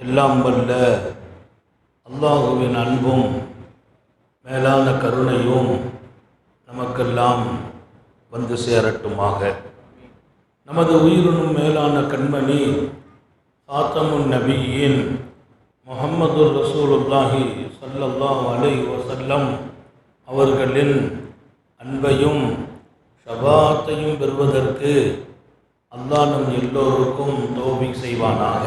எல்லாம் வல்ல அல்லாஹுவின் அன்பும் மேலான கருணையும் நமக்கெல்லாம் வந்து சேரட்டுமாக. நமது உயிரினும் மேலான கண்மணி ஆத்தமுன் நபியின் முஹம்மது ரசூலுல்லாஹி சல்லல்லாஹ் அலை வசல்லம் அவர்களின் அன்பையும் ஷபாத்தையும் பெறுவதற்கு அல்லாஹ் நம் எல்லோருக்கும் தோபி செய்வானாக.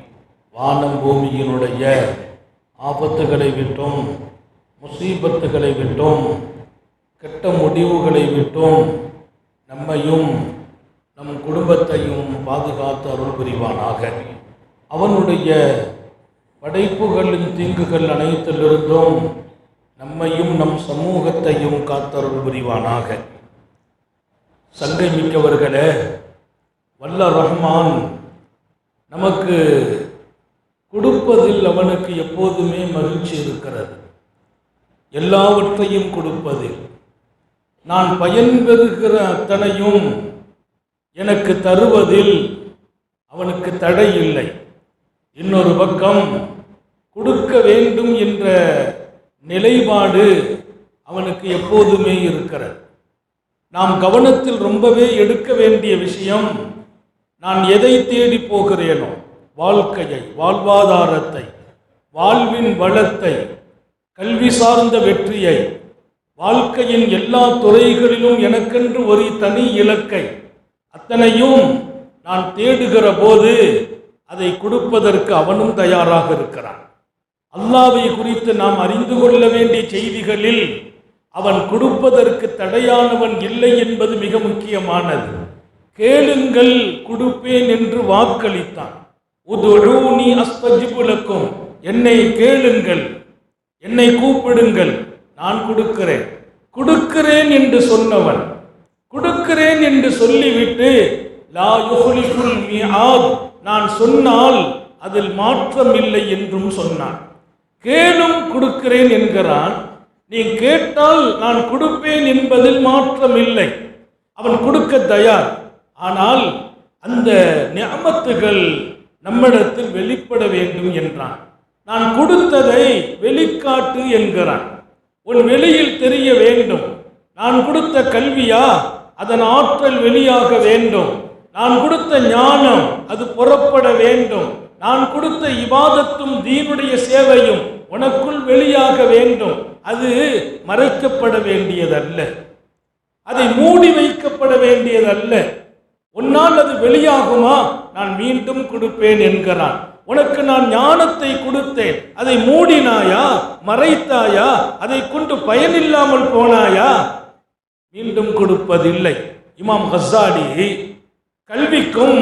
வானம் பூமியினுடைய ஆபத்துகளை விட்டும் முசீபத்துகளை விட்டும் கெட்ட முடிவுகளை விட்டும் நம்மையும் நம் குடும்பத்தையும் பாதுகாத்து அருள் புரிவானாக. அவனுடைய படைப்புகளின் தீங்குகள் அனைத்திலிருந்தும் நம்மையும் நம் சமூகத்தையும் காத்தருள் புரிவானாக. சங்கை மிக்கவர்களே வல்ல ரஹ்மான் நமக்கு கொடுப்பதில் அவனுக்கு எப்போதுமே மகிழ்ச்சி இருக்கிறது. எல்லாவற்றையும் கொடுப்பதில். நான் பயன் பெறுகிற அத்தனையும் எனக்கு தருவதில் அவனுக்கு தடை இல்லை. இன்னொரு பக்கம் கொடுக்க வேண்டும் என்ற நிலைப்பாடு அவனுக்கு எப்போதுமே இருக்கிறது. நாம் கவனத்தில் ரொம்பவே எடுக்க வேண்டிய விஷயம் நான் எதை தேடி போகிறேனோ வாழ்க்கையை வாழ்வாதாரத்தை வாழ்வின் வளத்தை கல்வி சார்ந்த வெற்றியை வாழ்க்கையின் எல்லா துறைகளிலும் எனக்கென்று ஒரு தனி இலக்கை அத்தனையும் நான் தேடுகிற போது அதை கொடுப்பதற்கு அவனும் தயாராக இருக்கிறான். அல்லாவை குறித்து நாம் அறிந்து கொள்ள வேண்டிய செய்திகளில் அவன் கொடுப்பதற்கு தடையானவன் இல்லை என்பது மிக முக்கியமானது. கேளுங்கள் கொடுப்பேன் என்று வாக்களித்தான். உதுஊனி அஸ்தஜிபுலக்கும் என்னை கேளுங்கள். என்னை கூப்பிடுங்கள். நான் கொடுக்கிறேன். கொடுக்கிறேன் என்று சொன்னவன். கொடுக்கிறேன் என்று சொல்லிவிட்டு லா யுஹ்லிஃபுல் மிஆத் நான் சொன்னால் அதில் மாற்றம் இல்லை என்றும் சொன்னான். கேளும் கொடுக்கிறேன் என்கிறான். நீ கேட்டால் நான் கொடுப்பேன் என்பதில் மாற்றம் இல்லை. அவன் கொடுக்க தயார். ஆனால் அந்த நியமத்துகள் நம்மிடத்தில் வெளிப்பட வேண்டும் என்றான். நான் கொடுத்ததை வெளிக்காட்டு என்கிறான். உன் வெளியில் தெரிய வேண்டும். நான் கொடுத்த கல்வியா? அதன் ஆற்றல் வெளியாக வேண்டும். நான் கொடுத்த ஞானம் அது புறப்பட வேண்டும். நான் கொடுத்த இவாதத்தும் தீனுடைய சேவையும் உனக்குள் வெளியாக வேண்டும். அது மறைக்கப்பட வேண்டியதல்ல. அதை மூடி வைக்கப்பட வேண்டியதல்ல. உன்னால் அது வெளியாகுமா? நான் மீண்டும் கொடுப்பேன் என்கிறான். உனக்கு நான் ஞானத்தை கொடுத்தேன். அதை மூடினாயா? மறைத்தாயா? அதை கொண்டு பயனில்லாமல் போனாயா? மீண்டும் கொடுப்பதில்லை. இமாம் ஹசாடி கல்விக்கும்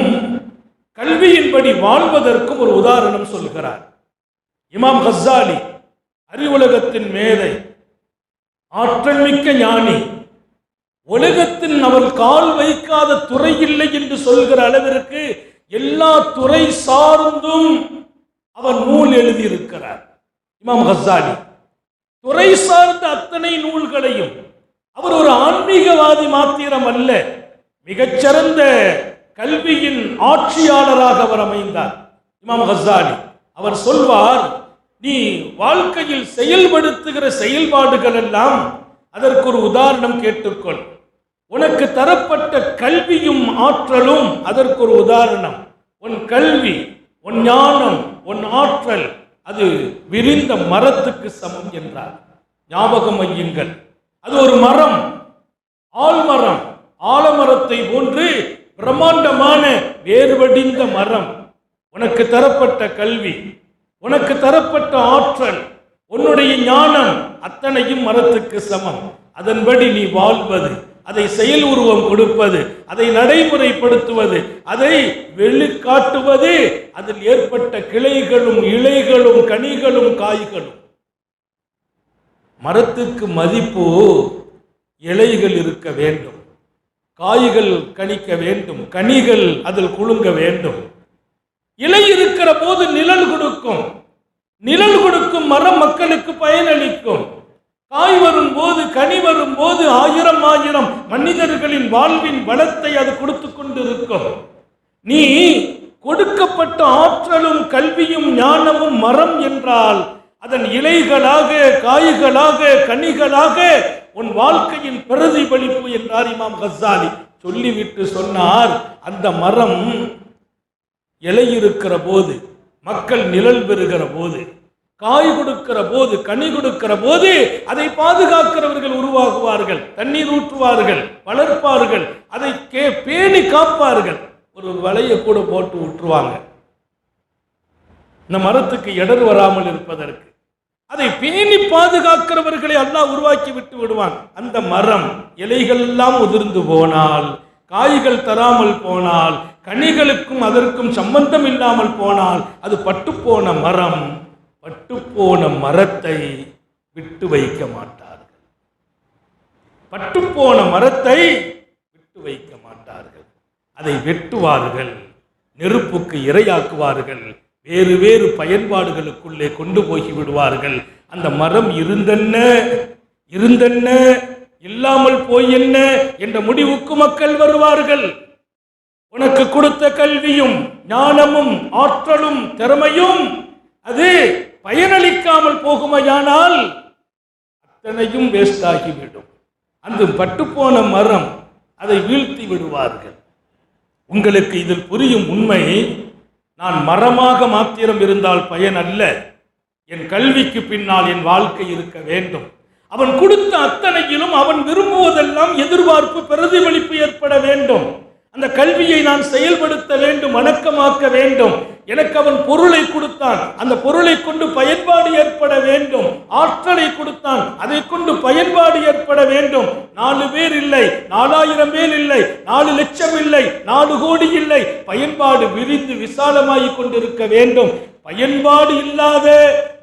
கல்வியின்படி வாழ்வதற்கும் ஒரு உதாரணம் சொல்கிறார். இமாம் ஹஸ்ஸாலி அறிவுலகத்தின் மேதை ஆற்றல் மிக்க ஞானி உலகத்தில் அவர் கால் வைக்காத துறை இல்லை என்று சொல்கிற அளவிற்கு எல்லா துறை சார்ந்தும் அவர் நூல் எழுதியிருக்கிறார். இமாம் ஹசாலி துறை சார்ந்த அத்தனை நூல்களையும் அவர் ஒரு ஆன்மீகவாதி மாத்திரம் அல்ல மிகச்சிறந்த கல்வியின் ஆட்சியாளராக அவர் அமைந்தார். இமாம் ஹசாலி அவர் சொல்வார் நீ வாழ்க்கையில் செயல்படுத்துகிற செயல்பாடுகள் எல்லாம் அதற்கு ஒரு உதாரணம் கேட்டுக்கொள். உனக்கு தரப்பட்ட கல்வியும் ஆற்றலும் அதற்கு ஒரு உதாரணம். உன் கல்வி உன் ஞானம் உன் ஆற்றல் அது விரிந்த மரத்துக்கு சமம் என்றார். ஞாபகம் ஐயுங்கள் அது ஒரு மரம். ஆழ்மரம் ஆலமரத்தை போன்று பிரம்மாண்டமான வேறுபடிந்த மரம். உனக்கு தரப்பட்ட கல்வி உனக்கு தரப்பட்ட ஆற்றல் உன்னுடைய ஞானம் அத்தனையும் மரத்துக்கு சமம். அதன்படி நீ வாழ்வது. அதை செயல் உருவம் கொடுப்பது அதை நடைமுறைப்படுத்துவது அதை வெளிக்காட்டுவது அதில் ஏற்பட்ட கிளைகளும் இலைகளும் கனிகளும் காய்களும். மரத்துக்கு மதிப்பு இலைகள் இருக்க வேண்டும். காய்கள் கணிக்க வேண்டும். கனிகள் அதில் குலுங்க வேண்டும். இலை இருக்கிற போது நிழல் கொடுக்கும். நிழல் கொடுக்கும் மரம் மக்களுக்கு பயனளிக்கும். காய் வரும்போது கனி வரும்போது ஆயிரம் ஆயிரம் மனிதர்களின் வாழ்வின் வளத்தை அது கொடுத்து கொண்டிருக்கும். நீ கொடுக்கப்பட்ட ஆற்றலும் கல்வியும் ஞானமும் மரம் என்றால் அதன் இலைகளாக காய்களாக கனிகளாக உன் வாழ்க்கையின் பிரதிபலிப்பு என்றார் இமாம் கசாலி. சொல்லிவிட்டு சொன்னார் அந்த மரம் இலையிருக்கிற போது மக்கள் நிழல் பெறுகிற போது காய் கொடுக்கிற போது கனி கொடுக்கிற போது அதை பாதுகாக்கிறவர்கள் உருவாகுவார்கள். தண்ணீர் ஊற்றுவார்கள் வளர்ப்பார்கள் அதை கே பேணி காப்பார்கள். ஒரு வலையை கூட போட்டு விட்டுருவாங்க இந்த மரத்துக்கு இடர் வராமல் இருப்பதற்கு. அதை பேணி பாதுகாக்கிறவர்களை அல்லாஹ் உருவாக்கி விட்டு விடுவான். அந்த மரம் இலைகள் எல்லாம் உதிர்ந்து போனால் காய்கள் தராமல் போனால் கனிகளுக்கும் அதற்கும் சம்பந்தம் இல்லாமல் போனால் அது பட்டுப்போன மரம். பட்டுப்போன மரத்தை விட்டு வைக்க மாட்டார்கள். பட்டுப்போன மரத்தை விட்டு வைக்க மாட்டார்கள். அதை வெட்டுவார்கள் நெருப்புக்கு இரையாக்குவார்கள் வேறு வேறு பயன்பாடுகளுக்குள்ளே கொண்டு போய் விடுவார்கள். அந்த மரம் இருந்தென்ன? இருந்தென்ன? இல்லாமல் போய் என்ன? என்ற முடிவுக்கு மக்கள் வருவார்கள். உனக்கு கொடுத்த கல்வியும் ஞானமும் ஆற்றலும் திறமையும் அது பயனளிக்காமல் போகுமையானால் அத்தனையும் வேஸ்ட் ஆகிவிடும். அந்த பட்டுப்போன மரம் அதை வீழ்த்தி விடுவார்கள். உங்களுக்கு இதில் புரியும் உண்மை நான் மரமாக மாத்திரம் இருந்தால் பயன் அல்ல என் கல்விக்கு பின்னால் என் வாழ்க்கை இருக்க வேண்டும். அவன் கொடுத்த அத்தனையிலும் அவன் விரும்புவதெல்லாம் எதிர்பார்ப்பு பிரதிபலிப்பு ஏற்பட வேண்டும். அந்த கல்வியை நான் செயல்படுத்த வேண்டும் வணக்கமாக்க வேண்டும். எனக்கு அவன் பொருளை கொடுத்தான். அந்த பொருளை கொண்டு பயன்பாடு ஏற்பட வேண்டும். ஆற்றலை கொடுத்தான். அதை கொண்டு பயன்பாடு ஏற்பட வேண்டும். நாலு பேர் இல்லை. நாலாயிரம் பேர் இல்லை. நாலு லட்சம் இல்லை. நாலு கோடி இல்லை. பயன்பாடு விரிந்து விசாலமாகிக் கொண்டிருக்க வேண்டும். பயன்பாடு இல்லாத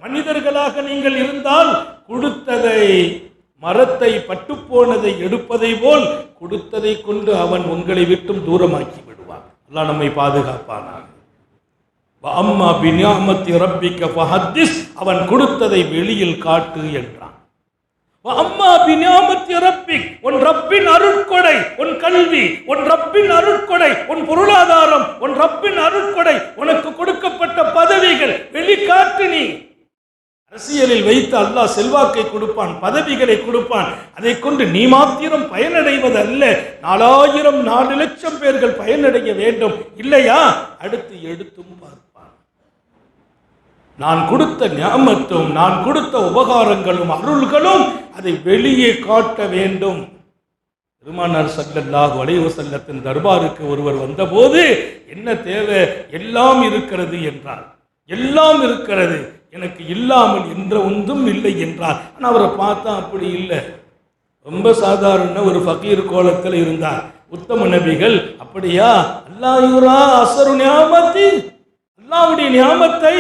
மனிதர்களாக நீங்கள் இருந்தால் கொடுத்ததை மரத்தை பட்டுப்போனதை எடுப்பதை போல் கொடுத்ததை கொண்டு அவன் உங்களை விட்டும் தூரமாக்கி விடுவான். நம்மை பாதுகாப்பானாக. அம்மா பின்யாமத்தி ரப்பிக்க ஃபஹத்திஸ். அவன் கொடுத்ததை வெளியில் காட்டு என்றான். அம்மா பின்யாமத்தி ரப்பிக். உன் ரப்பின் அருட்கொடை உன் கல்வி உன் ரப்பின் அருட்கொடை உன் பொருளாதாரம் உன் ரப்பின் அருட்கொடை உனக்கு கொடுக்கப்பட்ட பதவிகள் வெளிக்காட்டு நீ. அரசியலில் வைத்து அல்லாஹ் செல்வாக்கை கொடுப்பான் பதவிகளை கொடுப்பான். அதை கொண்டு நீ மாத்திரம் பயனடைவது அல்ல நாலாயிரம் நாலு லட்சம் பேர்கள் பயனடைய வேண்டும். இல்லையா? அடுத்து எடுத்தும் பார்த்து நான் கொடுத்த ஞாமத்தும் நான் கொடுத்த உபகாரங்களும் அருள்களும் அதை வெளியே காட்ட வேண்டும். பெருமானார் சல்லல்லாஹ் வளைவு வஸல்லத்தின் தர்பாருக்கு ஒருவர் வந்தபோது என்ன தேவை? எல்லாம் இருக்கிறது என்றார். எல்லாம் இருக்கிறது. எனக்கு இல்லாமல் என்ற ஒன்றும் இல்லை என்றார். ஆனால் அவரை பார்த்தா அப்படி இல்லை. ரொம்ப சாதாரண ஒரு ஃபகீர் கோலத்தில் இருந்தார். உத்தம நபிகள் அப்படியா? அல்லாஹ்யுரா அசரு ஞாபத்தி அல்லாவுடைய ஞாபத்தை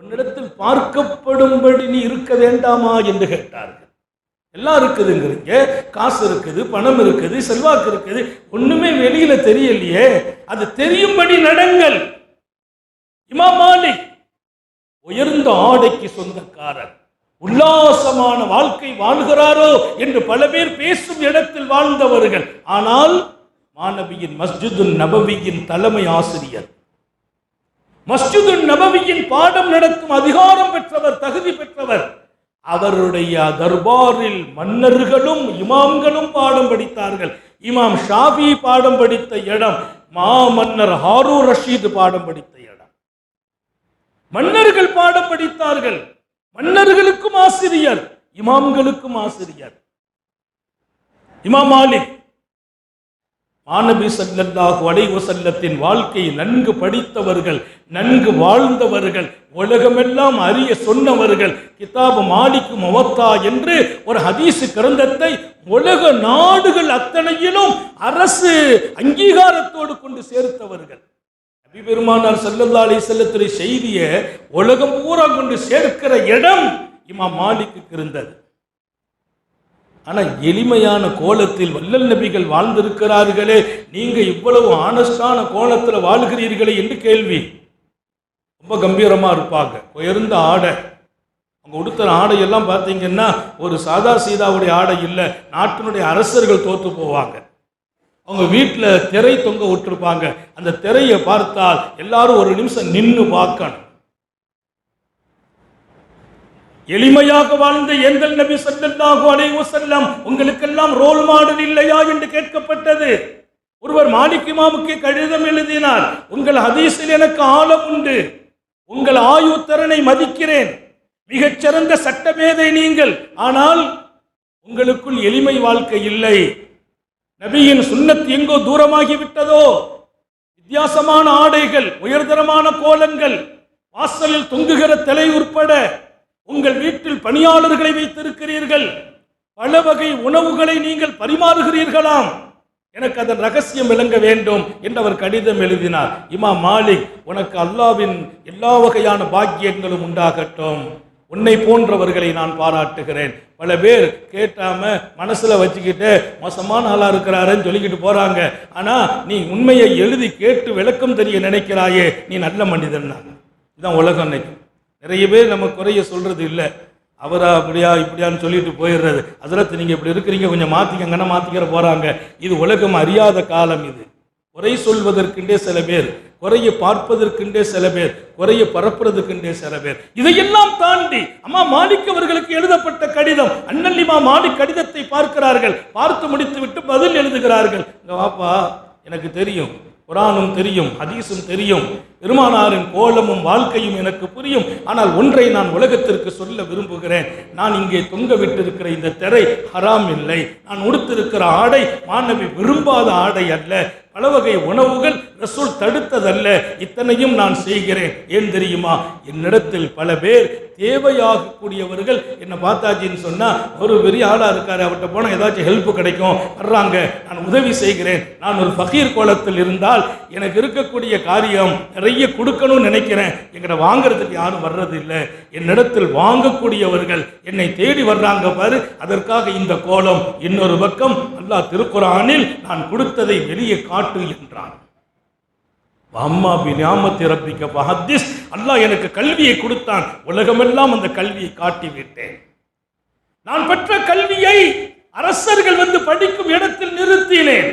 உன்னிடத்தில் பார்க்கப்படும்படி நீ இருக்க வேண்டாமா என்று கேட்டார்கள். எல்லாம் இருக்குதுங்கிறீங்க காசு இருக்குது பணம் இருக்குது செல்வாக்கு இருக்குது. ஒண்ணுமே வெளியில தெரியலையே. அது தெரியும்படி நடங்கள். இமாமாலி மாலிக் உயர்ந்த ஆடைக்கு சொந்தக்காரர். உல்லாசமான வாழ்க்கை வாழ்கிறாரோ என்று பல பேர் பேசும் இடத்தில் வாழ்ந்தவர்கள். ஆனால் மாணவியின் மஸ்ஜிதுன் நபவியின் தலைமை ஆசிரியர் மஸ்ஜிது நபவியின் பாடம் நடத்தும் அதிகாரம் பெற்றவர் தகுதி பெற்றவர். அவருடைய தர்பாரில் மன்னர்களும் இமாம்களும் பாடம் படித்தார்கள். இமாம் ஷாபி பாடம் படித்த இடம் மா மன்னர் ஹாரூர் ரஷீது பாடம் படித்த இடம். மன்னர்கள் பாடம் படித்தார்கள். மன்னர்களுக்கும் ஆசிரியர் இமாம்களுக்கும் ஆசிரியர். இமாம் மாலிக் மாணவி சல்லல்லாஹு அலைஹி வஸல்லத்தின் வாழ்க்கையை நன்கு படித்தவர்கள் நன்கு வாழ்ந்தவர்கள் உலகமெல்லாம் அறிய சொன்னவர்கள் கிதாபு மாலிக்கு மவத்தா என்று ஒரு ஹதீசு கிரந்தத்தை உலக நாடுகள் அத்தனையிலும் அரசு அங்கீகாரத்தோடு கொண்டு சேர்த்தவர்கள். நபி பெருமானார் சல்லல்லா அலி வஸல்லத்துடைய செய்தியை உலகம் பூரா கொண்டு சேர்க்கிற இடம் இமா மாலிக்கு இருந்தது. ஆனா எளிமையான கோலத்தில் வல்லல் நபிகள் வாழ்ந்திருக்கிறார்களே நீங்க இவ்வளவு ஆனஸ்டான கோலத்துல வாழ்கிறீர்களே என்று கேள்வி. ரொம்ப கம்பீரமா இருப்பாங்க. உயர்ந்த ஆடை. அவங்க உடுத்துற ஆடையெல்லாம் பார்த்தீங்கன்னா ஒரு சாதா சீதாவுடைய ஆடை இல்லை நாட்டினுடைய அரசர்கள் தோத்து போவாங்க. அவங்க வீட்டில் திரை தொங்க விட்டுருப்பாங்க. அந்த திரையை பார்த்தால் எல்லாரும் ஒரு நிமிஷம் நின்று பார்க்கணும். எளிமையாக வாழ்ந்த எங்கள் நபி சல்லாஹு அலைஹி செல்லம் உங்களுக்கெல்லாம் ரோல் மாடல் இல்லையா என்று கேட்கப்பட்டது. ஒருவர் மாலிக் கடிதம் எழுதினார் உங்கள் ஹதீஸில் எனக்கு ஆழம் உண்டு. உங்கள் ஆயுத்தரனை மதிக்கிறேன். மிகச்சிறந்த சட்டமேதை நீங்கள். ஆனால் உங்களுக்குள் எளிமை வாழ்க்கை இல்லை. நபியின் சுண்ணத் எங்கோ தூரமாகி விட்டதோ வித்தியாசமான ஆடைகள் உயர்தரமான கோலங்கள் வாசலில் தொங்குகிற தலை உட்பட உங்கள் வீட்டில் பணியாளர்களை வைத்திருக்கிறீர்கள். பல வகை உணவுகளை நீங்கள் பரிமாறுகிறீர்களாம். எனக்கு அதன் ரகசியம் விளங்க வேண்டும் என்று அவர் கடிதம் எழுதினார். இமா மாலிக் உனக்கு அல்லாவின் எல்லா வகையான பாக்கியங்களும் உண்டாகட்டும். உன்னை போன்றவர்களை நான் பாராட்டுகிறேன். பல பேர் கேட்டாம மனசுல வச்சுக்கிட்டு மோசமான ஆளா இருக்கிறாருன்னு சொல்லிக்கிட்டு போறாங்க. ஆனா நீ உண்மையை எழுதி கேட்டு விளக்கம் தெரிய நினைக்கிறாயே நீ நல்ல மனிதன் இதுதான் உலகம் இன்னைக்கு. நிறைய பேர் நம்ம குறைய சொல்றது இல்லை. அவரா அப்படியா இப்படியான்னு சொல்லிட்டு போயிடுறது. அதில் நீங்க இப்படி இருக்கிறீங்க கொஞ்சம் மாத்திக்கங்கன்னா மாத்திக்கிற போறாங்க. இது உலகம் அறியாத காலம் இது. குறை சொல்வதற்குண்டே சில பேர் குறைய பார்ப்பதற்குண்டே சில பேர் குறைய பரப்புறதுக்குண்டே சில பேர். இதையெல்லாம் தாண்டி அம்மா மாலிக் அவர்களுக்கு எழுதப்பட்ட கடிதம் அண்ணல்லிமா மாலிக் கடிதத்தை பார்க்கிறார்கள். பார்த்து முடித்து விட்டு பதில் எழுதுகிறார்கள். இங்க வாப்பா எனக்கு தெரியும். குரானும் தெரியும் ஹதீஸும் தெரியும் பெருமானாரின் கோலமும் வாழ்க்கையும் எனக்கு புரியும். ஆனால் ஒன்றை நான் உலகத்திற்கு சொல்ல விரும்புகிறேன். நான் இங்கே தொங்க விட்டிருக்கிற இந்த திரை ஹராம் இல்லை. நான் உடுத்திருக்கிற ஆடை மாணவி விரும்பாத ஆடை அல்ல. பல வகை உணவுகள் ரசூல் தடுத்ததல்ல இத்தனையும் நான் செய்கிறேன். ஏன் தெரியுமா? என்னிடத்தில் பல பேர் தேவையாகக்கூடியவர்கள் என்ன பார்த்தாச்சின்னு சொன்னால் ஒரு பெரிய ஆளாக இருக்காரு அவர்கிட்ட போனால் ஏதாச்சும் ஹெல்ப் கிடைக்கும். வர்றாங்க நான் உதவி செய்கிறேன். நான் ஒரு ஃபகீர் கோலத்தில் இருந்தால் எனக்கு இருக்கக்கூடிய காரியம் நிறைய கொடுக்கணும்னு நினைக்கிறேன். எங்கிட்ட வாங்குறதுக்கு யாரும் வர்றது இல்லை என்னிடத்தில் வாங்கக்கூடியவர்கள் என்னை தேடி வர்றாங்க பாரு அதற்காக இந்த கோலம். இன்னொரு பக்கம் அல்லாஹ் திருக்குறானில் நான் கொடுத்ததை வெளியே காட்டு என்றான். அம்மா பினாமத்தி ரப்பிக்க பஹத்திஸ் அல்லாஹ் எனக்கு கல்வியை கொடுத்தான். உலகமெல்லாம் அந்த கல்வியை காட்டி விட்டேன் நான் பெற்ற கல்வியை அரசர்கள் வந்து படிக்கும் இடத்தில் நிறுத்தினேன்.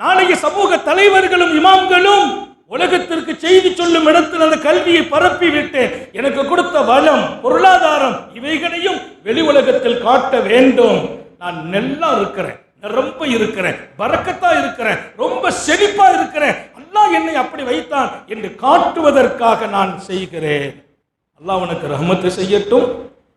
நாளைய சமூக தலைவர்களும் இமாம்களும் உலகத்திற்கு செய்தி சொல்லும் இடத்தில் அந்த கல்வியை பரப்பி விட்டேன். எனக்கு கொடுத்த வளம் பொருளாதாரம் இவைகளையும் வெளி உலகத்தில் காட்ட வேண்டும். நான் நல்லா இருக்கிறேன் ரொம்ப இருக்கிறேன் பறக்கத்தா இருக்கிறேன் ரொம்ப செழிப்பா இருக்கிறேன். அல்லாஹ் என்னை அப்படி வைத்தான் என்று காட்டுவதற்காக நான் செய்கிறேன். அல்லாஹ் உனக்கு ரஹமத்து செய்யட்டும்.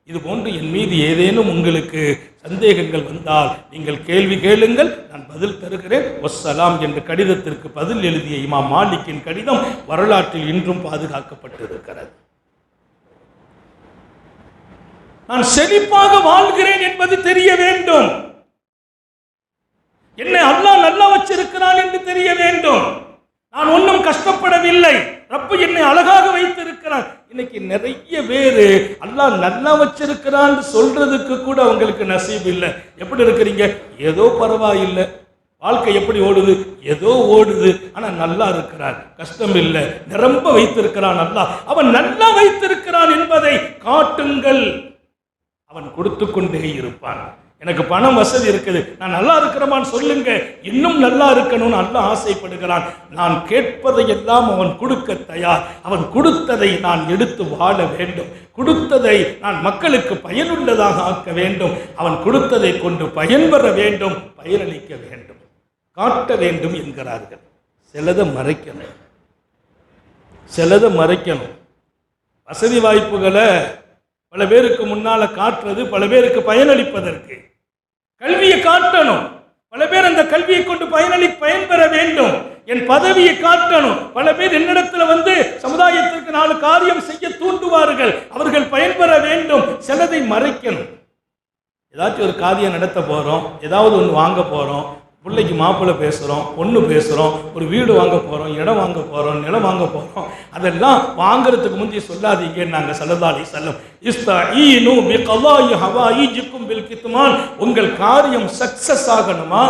இது போன்று என் மீது ஏதேனும் உங்களுக்கு சந்தேகங்கள் வந்தால் நீங்கள் கேள்வி கேளுங்கள் நான் பதில் தருகிறேன். ஒஸ்ஸலாம் என்ற கடிதத்திற்கு பதில் எழுதிய இமாம் மாலிக்கின் கடிதம் வரலாற்றில் இன்றும் பாதுகாக்கப்பட்டிருக்கிறது. நான் செழிப்பாக வாழ்கிறேன் என்பது தெரிய வேண்டும். என்னை அல்லாஹ் நல்லா வச்சிருக்கிறான் என்று தெரிய வேண்டும். நான் ஒன்றும் கஷ்டப்படவில்லை. ரப்பு என்னை அழகாக வைத்திருக்கிறான் இன்னைக்கு நிறைய பேரு அல்லாஹ் நல்லா வச்சிருக்கிறான்னு சொல்றதுக்கு கூட அவங்களுக்கு நசீப் இல்லை. எப்படி இருக்கிறீங்க? ஏதோ பரவாயில்லை. வாழ்க்கை எப்படி ஓடுது? ஏதோ ஓடுது. ஆனா நல்லா இருக்கிறான் கஷ்டம் இல்லை. நிரம்ப வைத்திருக்கிறான் அல்லா அவன் நல்லா வைத்திருக்கிறான் என்பதை காட்டுங்கள். அவன் கொடுத்து கொண்டே இருப்பான். எனக்கு பணம் வசதி இருக்குது. நான் நல்லா இருக்கிறமான்னு சொல்லுங்க. இன்னும் நல்லா இருக்கணும்னு அல்லாஹ் ஆசைப்படுகிறான். நான் கேட்பதை எல்லாம் அவன் கொடுக்க தயார். அவன் கொடுத்ததை நான் எடுத்து வாழ வேண்டும். கொடுத்ததை நான் மக்களுக்கு பயனுள்ளதாக ஆக்க வேண்டும். அவன் கொடுத்ததை கொண்டு பயன்பெற வேண்டும். பயனளிக்க வேண்டும். காட்ட வேண்டும் என்கிறார்கள். சிலதை மறைக்கணும். சிலதை மறைக்கணும். வசதி வாய்ப்புகளை பல பேருக்கு முன்னால காட்டுறது பல பேருக்கு பயனளிப்பதற்கு. கல்வியை காட்டணும். பல பேர் அந்த கல்வியை கொண்டு பயனளி பயன்பெற வேண்டும். என் பதவியை காட்டணும். பல பேர் என்னிடத்துல வந்து சமுதாயத்திற்கு நாலு காரியம் செய்ய தூண்டுவார்கள். அவர்கள் பயன்பெற வேண்டும். சிலதை மறைக்கணும். ஏதாச்சும் ஒரு காரியம் நடத்த போகிறோம் ஏதாவது ஒன்று வாங்க போகிறோம் பிள்ளைக்கு மாப்பிள்ளை பேசுகிறோம் பொண்ணு பேசுகிறோம் ஒரு வீடு வாங்க போகிறோம் இடம் வாங்க போகிறோம் நிலம் வாங்க போகிறோம் அதெல்லாம் வாங்குறதுக்கு முந்தி சொல்லாதீங்க நாங்கள் சல்லதாலி செல்லம் இஸ்தா ஈனு பி கல்லாயி ஹவாயி ஜிக்கும் பில் கித்துமான் உங்கள் காரியம் சக்சஸ் ஆகணுமா?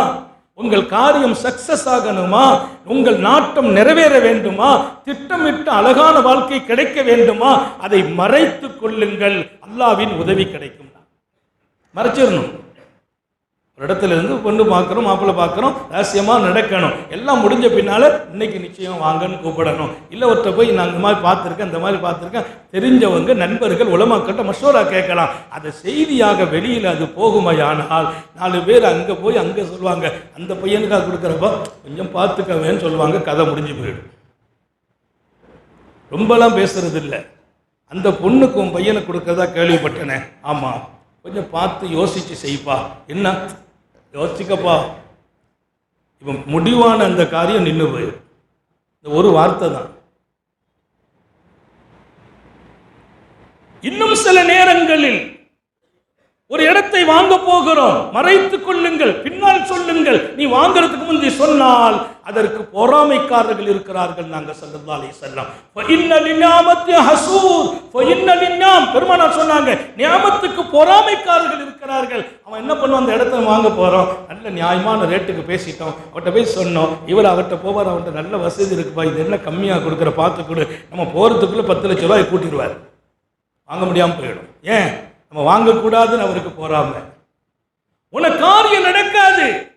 உங்கள் காரியம் சக்சஸ் ஆகணுமா? உங்கள் நாட்டம் நிறைவேற வேண்டுமா? திட்டமிட்ட அழகான வாழ்க்கை கிடைக்க வேண்டுமா? அதை மறைத்து கொள்ளுங்கள். அல்லாவின் உதவி கிடைக்கும் மறைச்சிடணும். ஒரு இடத்துல இருந்து பொண்ணு பார்க்குறோம் மாப்பிள்ளை பார்க்குறோம் ரகசியமாக நடக்கணும். எல்லாம் முடிஞ்ச பின்னால் இன்னைக்கு நிச்சயம் வாங்கன்னு கூப்பிடணும். இல்லை ஒருத்த போய் நான் இந்த மாதிரி பார்த்துருக்கேன் இந்த மாதிரி பார்த்துருக்கேன். தெரிஞ்சவங்க நண்பர்கள் உலமாக்கிட்ட மஷோரா கேட்கலாம். அதை செய்தியாக வெளியில் அது போகுமையானால் நாலு பேர் அங்கே போய் அங்கே சொல்லுவாங்க அந்த பையனுக்காக கொடுக்குறப்ப கொஞ்சம் பார்த்துக்கவேன்னு சொல்லுவாங்க கதை முடிஞ்சு போயிடும். ரொம்பலாம் பேசுறது இல்லை அந்த பொண்ணுக்கும் பையனை பையனுக்கு கொடுக்கறதா கேள்விப்பட்டனே. ஆமாம் கொஞ்சம் பார்த்து யோசிச்சு செய்ப்பா. என்ன? யோசிக்கப்பா இப்போ முடிவான அந்த காரியம் நின்று போயிடும் இந்த ஒரு வார்த்தை தான். இன்னும் சில நேரங்களில் ஒரு இடத்தை வாங்க போகிறோம். மறைத்துக் கொள்ளுங்கள். பின்னால் சொல்லுங்கள். நீ வாங்குறதுக்கு முந்தி சொன்னால் அதற்கு பொறாமைக்காரர்கள் இருக்கிறார்கள் நாங்கள் சல்லல்லாஹு செல்லம் வஸல்லம். பெருமானார் சொன்னாங்க நியாமத்துக்கு பொறாமைக்காரர்கள் இருக்கிறார்கள். அவன் என்ன பண்ணுவான்? அந்த இடத்த வாங்க போறோம் நல்ல நியாயமான ரேட்டுக்கு பேசிட்டோம். அவர்கிட்ட போய் சொன்னோம் இவர் அவர்கிட்ட போவார். அவன்கிட்ட நல்ல வசதி இருக்குப்பா. இது என்ன கம்மியாக கொடுக்குற? பார்த்து கொடு. நம்ம போறதுக்குள்ள பத்து லட்ச ரூபாய் கூட்டிடுவார். வாங்க முடியாமல் போயிடும். ஏன்? நம்ம வாங்கக்கூடாதுன்னு அவருக்கு போறாம. உன காரியம் நடக்காது.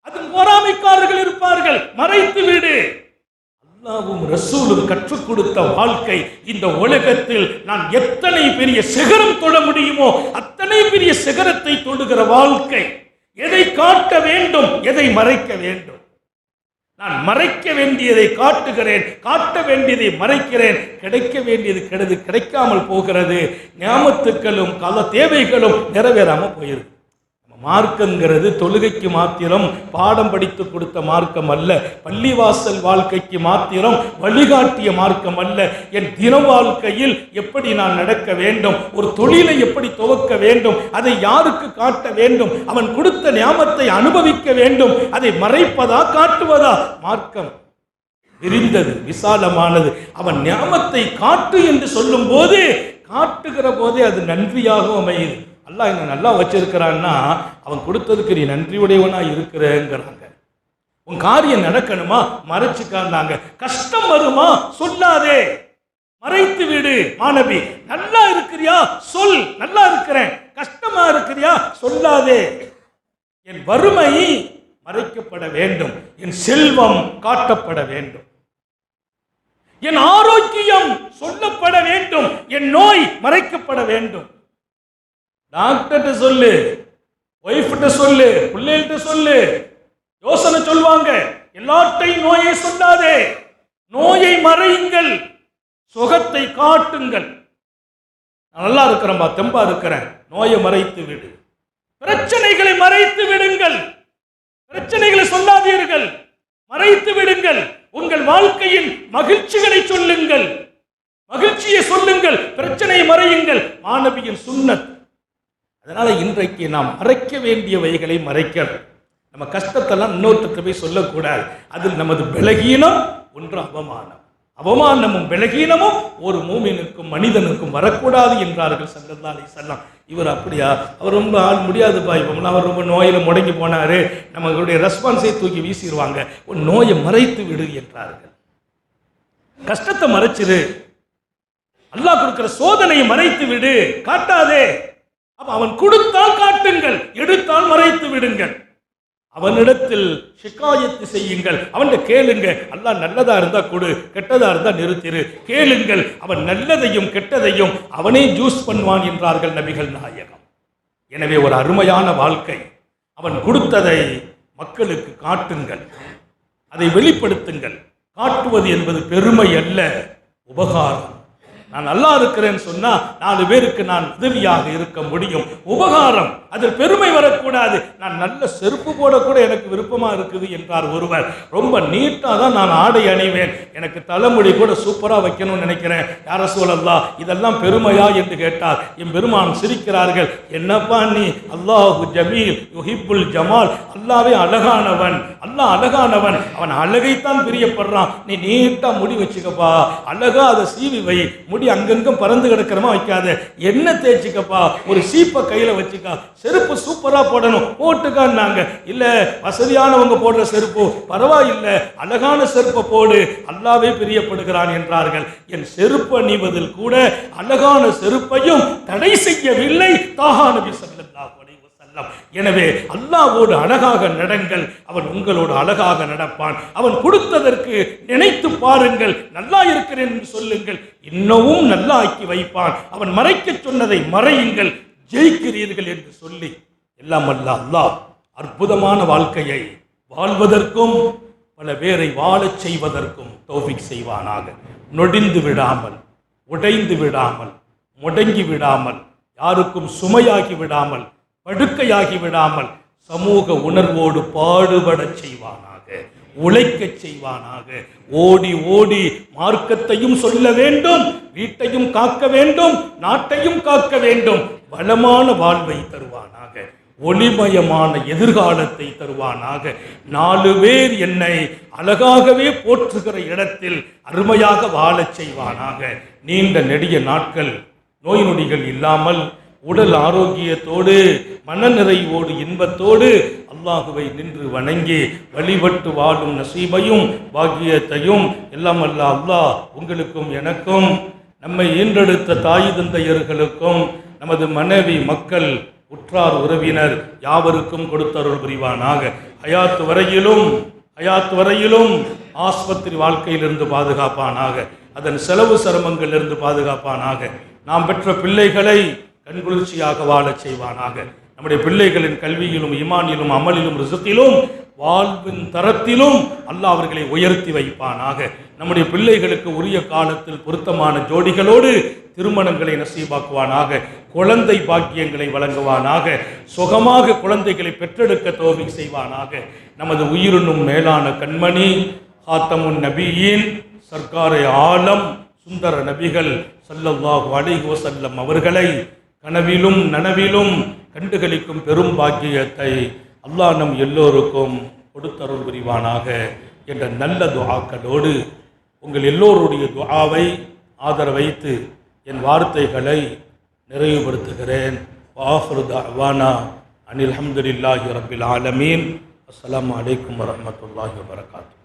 அது பொறாமைக்காரர்கள் இருப்பார்கள். மறைத்து விடு. அல்லாவும் ரசூலும் கற்றுக் கொடுத்த வாழ்க்கை இந்த உலகத்தில் நான் எத்தனை பெரிய சிகரம் தொட முடியுமோ அத்தனை பெரிய சிகரத்தை தொடுகிற வாழ்க்கை. எதை காட்ட வேண்டும் எதை மறைக்க வேண்டும்? நான் மறைக்க வேண்டியதை காட்டுகிறேன் காட்ட வேண்டியதை மறைக்கிறேன். கிடைக்க வேண்டியது கெடுது கிடைக்காமல் போகிறது. ஞாபத்துக்களும் கால தேவைகளும் நிறைவேறாமல் போயிருக்கு. மார்க்கங்கிறது தொழுகைக்கு மாத்திரம் பாடம் படித்து கொடுத்த மார்க்கம் அல்ல. பள்ளிவாசல் வாழ்க்கைக்கு மாத்திரம் வழிகாட்டிய மார்க்கம் அல்ல. என் தின வாழ்க்கையில் எப்படி நான் நடக்க வேண்டும்? ஒரு தொழிலை எப்படி துவக்க வேண்டும்? அதை யாருக்கு காட்ட வேண்டும்? அவன் கொடுத்த ஞாபத்தை அனுபவிக்க வேண்டும். அதை மறைப்பதா காட்டுவதா? மார்க்கம் விரிந்தது விசாலமானது. அவன் ஞாபத்தை காட்டு என்று சொல்லும் போது காட்டுகிற போதே அது நன்றியாக அமையுது. அல்லாஹ் என்ன நல்லா வச்சிருக்கிறான்னா அவன் கொடுத்ததுக்கு நீ நன்றியுடையவனா இருக்கிறேங்கிறாங்க. உன் காரியம் நடக்கணுமா? மறைச்சுக்காண்டாங்க. கஷ்டம் வருமா? சொல்லாதே. மறைத்து விடு மாணவி. நல்லா இருக்கிறியா? சொல். நல்லா இருக்கிறேன். கஷ்டமா இருக்கிறியா? சொல்லாதே. என் வறுமை மறைக்கப்பட வேண்டும். என் செல்வம் காட்டப்பட வேண்டும். என் ஆரோக்கியம் சொல்லப்பட வேண்டும். என் நோய் மறைக்கப்பட வேண்டும். டாக்டர்கிட்ட சொல்லு ஒய்ஃப்கிட்ட சொல்லு பிள்ளைகிட்ட சொல்லு. யோசனை சொல்லுவாங்க. எல்லார்ட்டையும் நோயை சொல்லாதே. நோயை மறையுங்கள். சுகத்தை காட்டுங்கள். நல்லா இருக்கிறேன்பா தெம்பா இருக்கிறேன். நோயை மறைத்து விடு. பிரச்சனைகளை மறைத்து விடுங்கள். பிரச்சனைகளை சொல்லாதீர்கள். மறைத்து விடுங்கள். உங்கள் வாழ்க்கையில் மகிழ்ச்சிகளை சொல்லுங்கள். மகிழ்ச்சியை சொல்லுங்கள். பிரச்சனையை மறையுங்கள். மாணவியின் சுன்னத் அதனால் இன்றைக்கு நாம் மறைக்க வேண்டியவைகளை மறைக்கணும். நம்ம கஷ்டத்தெல்லாம் இன்னொருத்தருக்கு போய் சொல்லக்கூடாது. அதில் நமது பலகீனம் ஒன்று அவமானம். அவமானமும் பலகீனமும் ஒரு மூமினுக்கும் மனிதனுக்கும் வரக்கூடாது என்றார்கள் சல்லல்லா அலைஹி வஸல்லம். இவர் அப்படியா? அவர் ரொம்ப ஆள் முடியாதுப்பா. இப்போ அவர் ரொம்ப நோயில் முடங்கி போனார். நம்மளுடைய ரெஸ்பான்ஸை தூக்கி வீசிடுவாங்க ஒரு நோயை மறைத்து விடு என்றார்கள். கஷ்டத்தை மறைச்சிரு. அல்லாஹ் கொடுக்குற சோதனையை மறைத்து விடு. காட்டாதே. அப்ப அவன் கொடுத்தால் காட்டுங்கள் எடுத்தால் மறைத்து விடுங்கள். அவனிடத்தில் சிக்காயத்து செய்யுங்கள். அவன் கேளுங்க அல்லாஹ் நல்லதா இருந்தா கொடு கெட்டதா இருந்தா நிறுத்திரு. கேளுங்கள் அவன் நல்லதையும் கெட்டதையும் அவனே ஜூஸ் பண்ணுவான் என்றார்கள் நபிகள் நாயகம். எனவே ஒரு அருமையான வாழ்க்கை. அவன் கொடுத்ததை மக்களுக்கு காட்டுங்கள். அதை வெளிப்படுத்துங்கள். காட்டுவது என்பது பெருமை அல்ல உபகாரம். நான் நல்லா இருக்கிறேன்னு சொன்னா நாலு பேருக்கு நான் உதவியாக இருக்க முடியும். உபகாரம் அதில் பெருமை வரக்கூடாது. நான் நல்ல செருப்பு போட கூட எனக்கு விருப்பமா இருக்குது என்றார் ஒருவர். ரொம்ப நீட்டாக தான் நான் ஆடை அணிவேன். எனக்கு தலைமுடி கூட சூப்பராக வைக்கணும்னு நினைக்கிறேன். யார சூழல்லா இதெல்லாம் பெருமையா என்று கேட்டார். என் பெருமான் சிரிக்கிறார்கள். என்னப்பா நீ? அல்லாஹு ஜமீல் யுஹிபுல் ஜமால். அல்லாவே அழகானவன். அல்லாஹ் அழகானவன். அவன் அழகைத்தான் பிரியப்படுறான். நீ நீட்டா முடி வச்சுக்கப்பா. அழகா அதை சீவி வை. முடி அங்கங்கும் பறந்து கிடக்கிறமா வைக்காத. என்ன தேய்ச்சிக்கப்பா? ஒரு சீப்பை கையில் வச்சுக்கா. செருப்பு சூப்பரா போடணும். போட்டுக்கான்னாங்க. இல்ல வசதியானவங்க போடுற செருப்பு. பரவாயில்லை. அழகான செருப்பை போடு. அல்லாவே பிரியப்படுகிறான் என்றார்கள். என் செருப்பு அணிவதில் கூட அழகான செருப்பையும் தடை செய்யவில்லை தாஹா நபி ஸல்லல்லாஹு எனவே அல்லாவோடு அழகாக நடங்கள். அவன் உங்களோடு அழகாக நடப்பான். அவன் கொடுத்ததற்கு நினைத்து பாருங்கள். நல்லா இருக்கிறேன் என்று சொல்லுங்கள். இன்னமும் நல்லா ஆக்கி வைப்பான். அவன் மறைக்க சொன்னதை மறையுங்கள். ஜெயிக்கிறீர்கள் என்று சொல்லி. எல்லாம் அல்ல அல்லாஹ் அற்புதமான வாழ்க்கையை வாழ்வதற்கும் பல பேரை வாழச் செய்வதற்கும் தோஃபிக் செய்வானாக. நொடிந்து விடாமல் உடைந்து விடாமல் முடங்கி விடாமல் யாருக்கும் சுமையாகி விடாமல் படுக்கையாகி விடாமல் சமூக உணர்வோடு பாடுபடச் செய்வானாக உழைக்கச் செய்வானாக ஓடி ஓடி மார்க்கத்தையும் சொல்ல வேண்டும் வீட்டையும் காக்க வேண்டும் நாட்டையும் காக்க வேண்டும் பலமான வாழ்வை தருவானாக ஒளிமயமான எதிர்காலத்தை தருவானாக நாலு பேர் என்னை அழகாகவே போற்றுகிற இடத்தில் அருமையாக வாழச் செய்வானாக. நீண்ட நெடிய நாட்கள் நோய் நொடிகள் இல்லாமல் உடல் ஆரோக்கியத்தோடு மனநிறைவோடு இன்பத்தோடு அல்லாஹுவை நின்று வணங்கி வழிபட்டு வாழும் நசீபையும் பாக்கியத்தையும் எல்லாம் அல்ல அல்லாஹ் உங்களுக்கும் எனக்கும் நம்மை ஈன்றெடுத்த தாய் தந்தையர்களுக்கும் நமது மனைவி மக்கள் உற்றார் உறவினர் யாவருக்கும் கொடுத்தருள் புரிவானாக. ஹயாத் வரையிலும் ஹயாத் வரையிலும் ஆஸ்பத்திரி வாழ்க்கையிலிருந்து பாதுகாப்பானாக. அதன் செலவு சிரமங்களிலிருந்து பாதுகாப்பானாக. நாம் பெற்ற பிள்ளைகளை கண்குளிர்ச்சியாக வாழச் செய்வானாக. நம்முடைய பிள்ளைகளின் கல்வியிலும் இமானிலும் அமலிலும் ரிசத்திலும் வாழ்வின் தரத்திலும் அல்லாஹ் அவர்களை உயர்த்தி வைப்பானாக. நம்முடைய பிள்ளைகளுக்கு உரிய காலத்தில் பொருத்தமான ஜோடிகளோடு திருமணங்களை நசீபாக்குவானாக. குழந்தை பாக்கியங்களை வழங்குவானாக. சுகமாக குழந்தைகளை பெற்றெடுக்க தோவி செய்வானாக. நமது உயிரினும் மேலான கண்மணி ஹாத்தமுன் நபியின் சர்க்காரை ஆலம் சுந்தர நபிகள் சல்லல்லாஹு அலைஹி அவர்களை கனவிலும் நனவிலும் கண்டுகளிக்கும் பெரும் பாக்கியத்தை அல்லாஹ் நம் எல்லோருக்கும் கொடுத்தருள் புரிவானாக என்ற நல்ல துவாக்களோடு உங்கள் எல்லோருடைய துஆவை ஆதரவைத்து என் வார்த்தைகளை நிறைவுபடுத்துகிறேன். வாஹ்ரு அனில் அஹமதுல்லாஹி ரபில் ஆலமீன். அஸ்லாம் வலைக்கம் வரஹ்மத்துல்லாஹி வரகாத்து